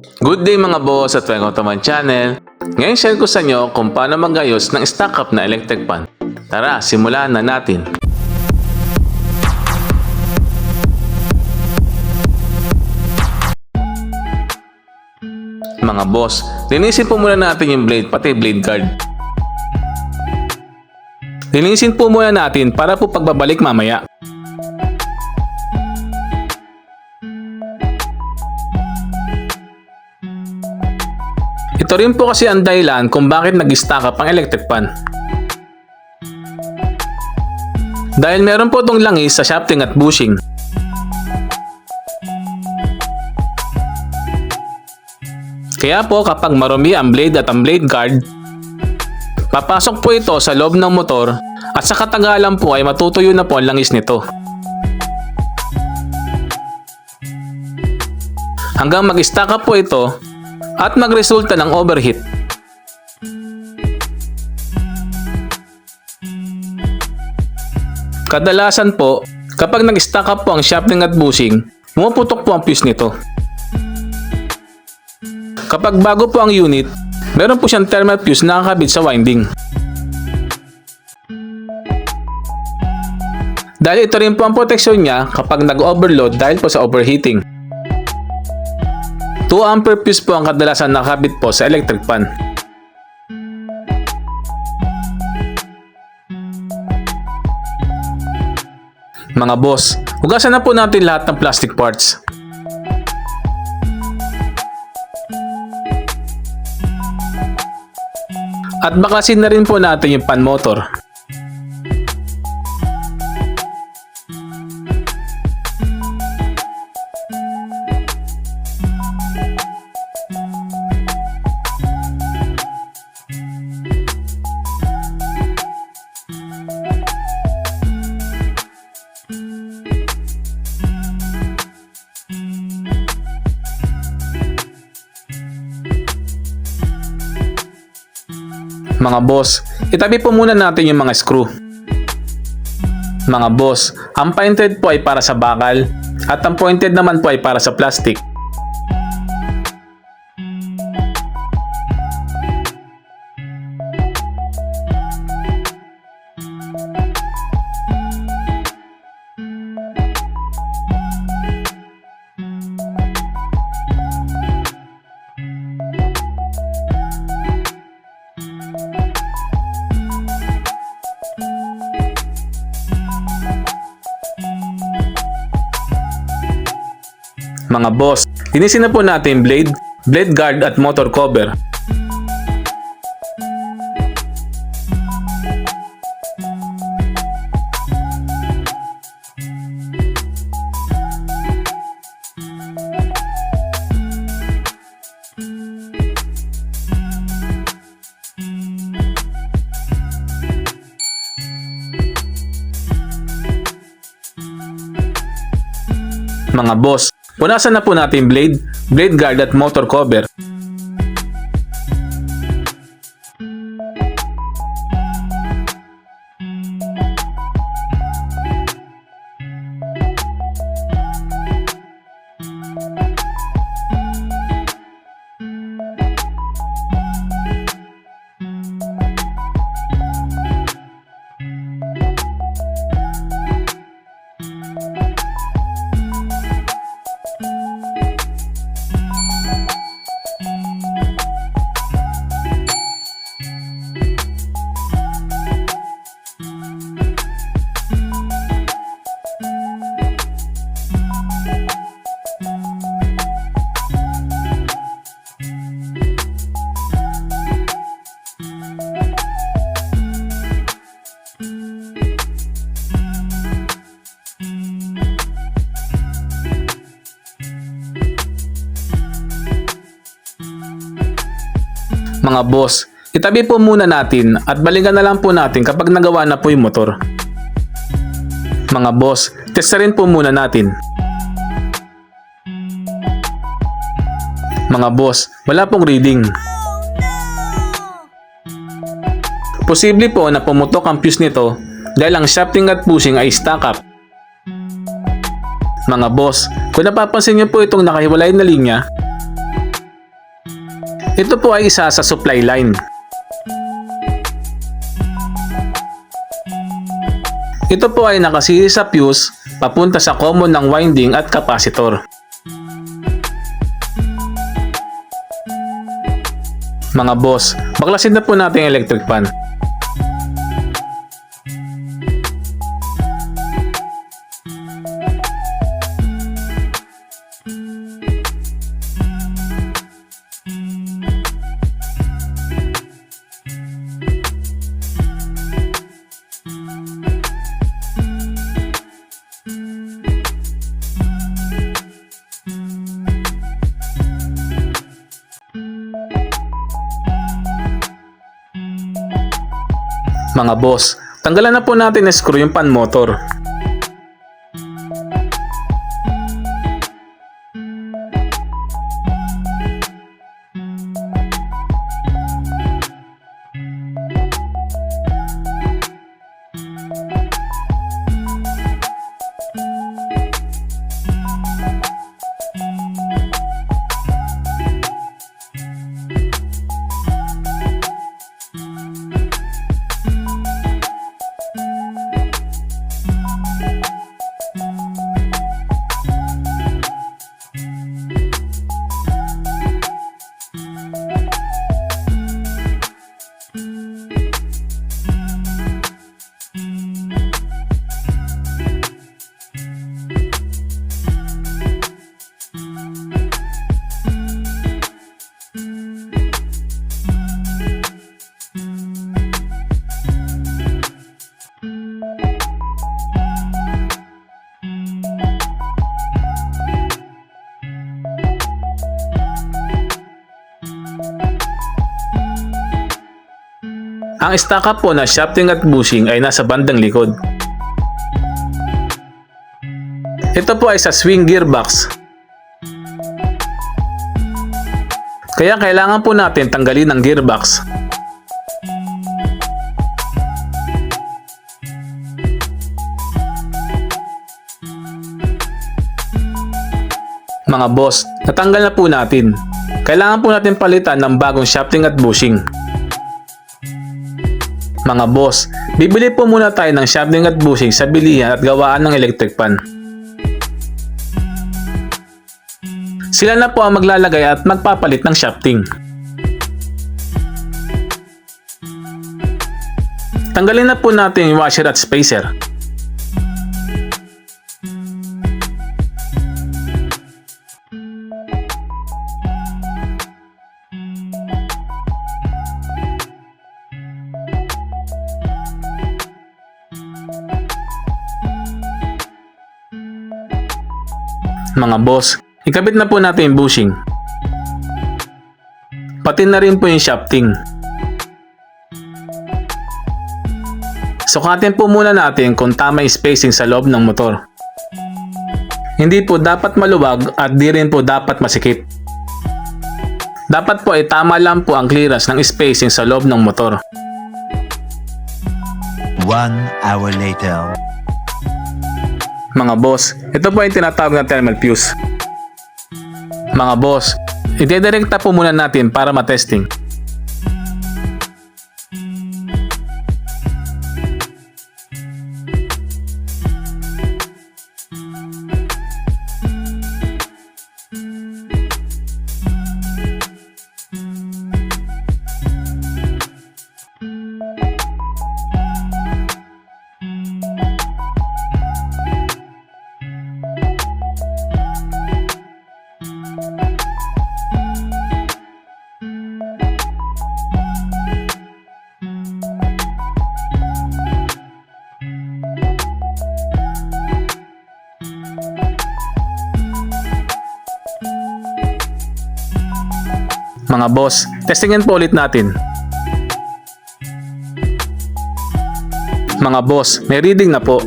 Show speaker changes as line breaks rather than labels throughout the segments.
Good day mga boss at welcome to my channel. Ngayon share ko sa inyo kung paano magayos ng stock up na electric pan. Tara, simulan na natin. Mga boss, linisin po muna natin yung blade pati blade guard. Linisin po muna natin para po pagbabalik mamaya. Ito rin po kasi ang dahilan kung bakit nag-stack up ang electric pan. Dahil meron po itong langis sa shafting at bushing. Kaya po kapag marumi ang blade at ang blade guard, papasok po ito sa loob ng motor at sa katagalan po ay matutuyo na po ang langis nito. Hanggang mag-stack up po ito at magresulta ng overheat. Kadalasan po, kapag nag-stack up po ang shafting at bushing, pumuputok po ang fuse nito. Kapag bago po ang unit, meron po siyang thermal fuse na nakakabit sa winding. Dahil ito rin po ang proteksyon niya kapag nag-overload dahil po sa overheating. 2 ampere fuse po ang kadalasan nakabit po sa electric pan. Mga boss, hugasan na po natin lahat ng plastic parts. At bakasin na rin po natin yung pan motor. Mga boss, itabi po muna natin yung mga screw. Mga boss, ang pointed po ay para sa bakal at ang pointed naman po ay para sa plastic. Mga boss, linisin na po natin blade, blade guard at motor cover. Mga boss, punasan na po natin blade, blade guard at motor cover. Mga boss, itabi po muna natin at balikan na lang po natin kapag nagawa na po yung motor. Mga boss, testa po muna natin. Mga boss, wala pong reading. Posible po na pumutok ang fuse nito dahil ang shafting at pushing ay stack up. Mga boss, kung napapansin niyo po itong nakahiwalay na linya, Ito po ay isa sa supply line. Ito po ay nakasiri sa fuse papunta sa common ng winding at capacitor. Mga boss, baklasin na po natin electric pan. Mga boss, tanggalan na po natin na screw yung pan motor. Ang up po na shafting at bushing ay nasa bandang likod. Ito po ay sa swing gearbox. Kaya kailangan po natin tanggalin ang gearbox. Mga boss, natanggal na po natin. Kailangan po natin palitan ng bagong shafting at bushing. Mga boss, bibili po muna tayo ng shafting at bushing sa bilihan at gawaan ng electric pan. Sila na po ang maglalagay at magpapalit ng shafting. Tanggalin na po natin yung washer at spacer. Mga boss, ikabit na po natin yung bushing. Pati na rin po yung shafting. Sukatin po muna natin kung tama yung spacing sa loob ng motor. Hindi po dapat maluwag at di rin po dapat masikip. Dapat po ay tama lang po ang clearance ng spacing sa loob ng motor.
One hour later.
Mga boss, ito po ay tinatawag na thermal fuse. Mga boss, idedirekta po muna natin para matesting. Mga boss, testingin po ulit natin. Mga boss, may reading na po.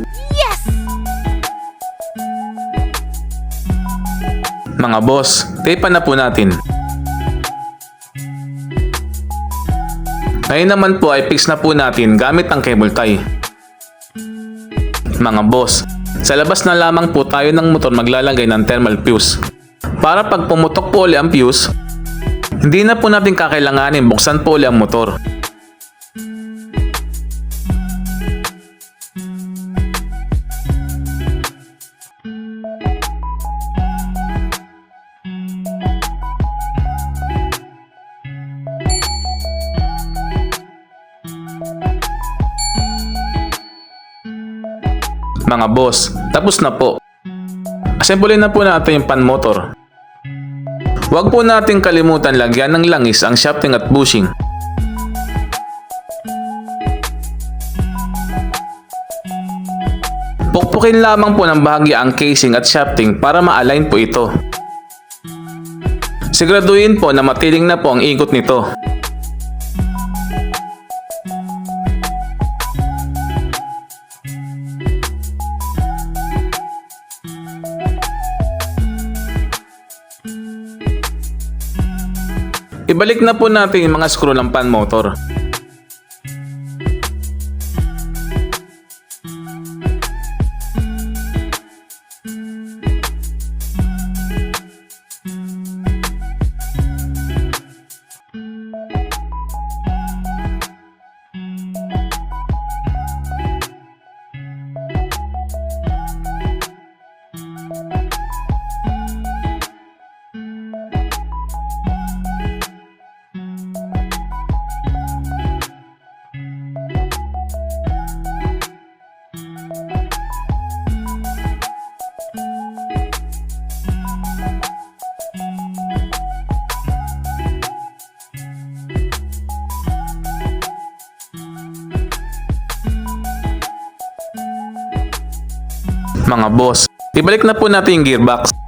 Mga boss, tapean na po natin. Ngayon naman po ay fix na po natin gamit ang cable tie. Mga boss, sa labas na lamang po tayo ng motor maglalagay ng thermal fuse. Para pag pumutok po uli ang fuse, Hindi na po natin kakailanganin buksan po ulit ang motor. Mga boss, tapos na po. Assemble na po natin yung pan motor. Huwag po nating kalimutan lagyan ng langis ang shafting at bushing. Pukpukin lamang po ng bahagya ang casing at shafting para ma-align po ito. Siguraduhin po na matiling na po ang ikot nito. Ibalik na po natin yung mga screw ng pan motor. Mga ibalik na po natin yung gearbox.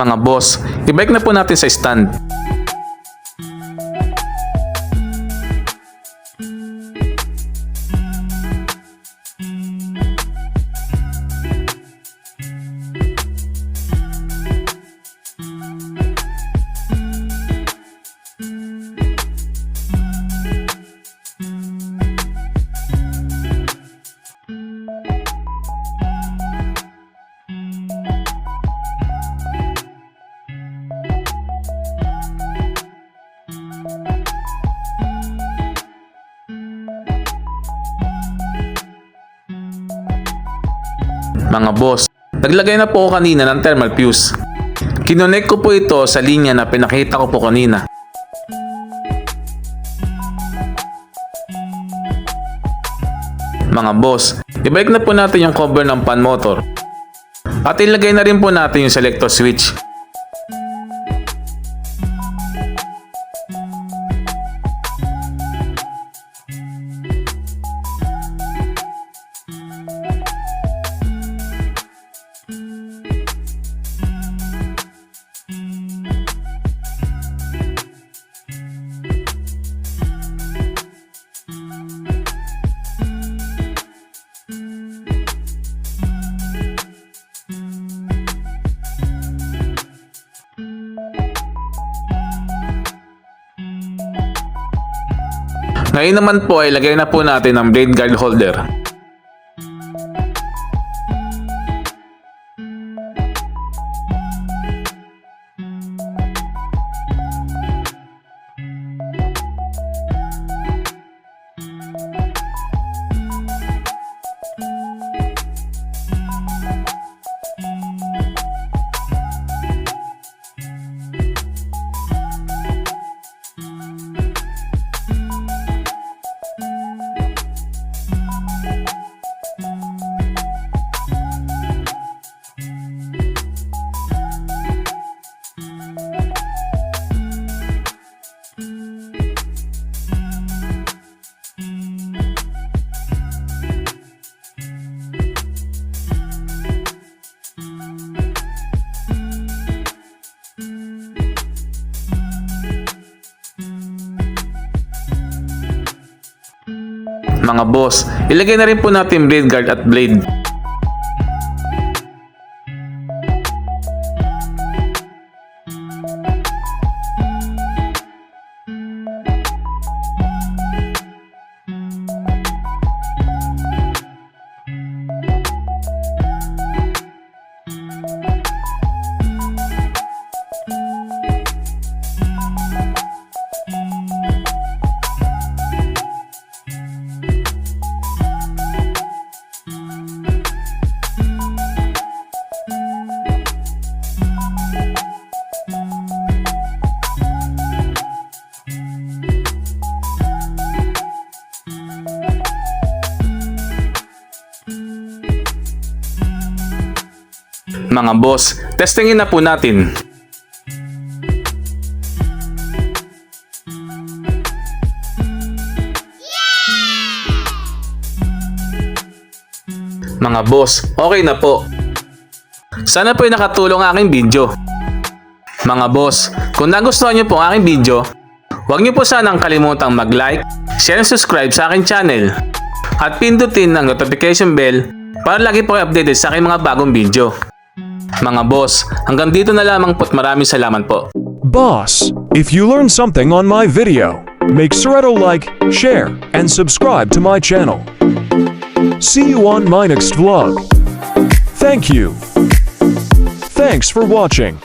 Mga boss, ibalik na po natin sa stand. Mga boss, naglagay na po kanina ng thermal fuse. Kinonek ko po ito sa linya na pinakita ko po kanina. Mga boss, ibalik na po natin yung cover ng pan motor. At ilagay na rin po natin yung selector switch. Ngayon naman po ay lagay na po natin ang blade guard holder. Boss, ilagay na rin po natin blade guard at blade. Mga boss, testingin na po natin. Mga boss, okay na po. Sana po ay nakatulong ang aking video. Mga boss, kung nagustuhan niyo po ang aking video, huwag niyo po sanang kalimutang mag-like, share and subscribe sa aking channel. At pindutin ang notification bell para lagi po kayo updated sa aking mga bagong video. Mga boss, hanggang dito na lamang po't maraming salamat po.
Boss, if you learned something on my video, make sure to like, share, and subscribe to my channel. See you on my next vlog. Thank you. Thanks for watching.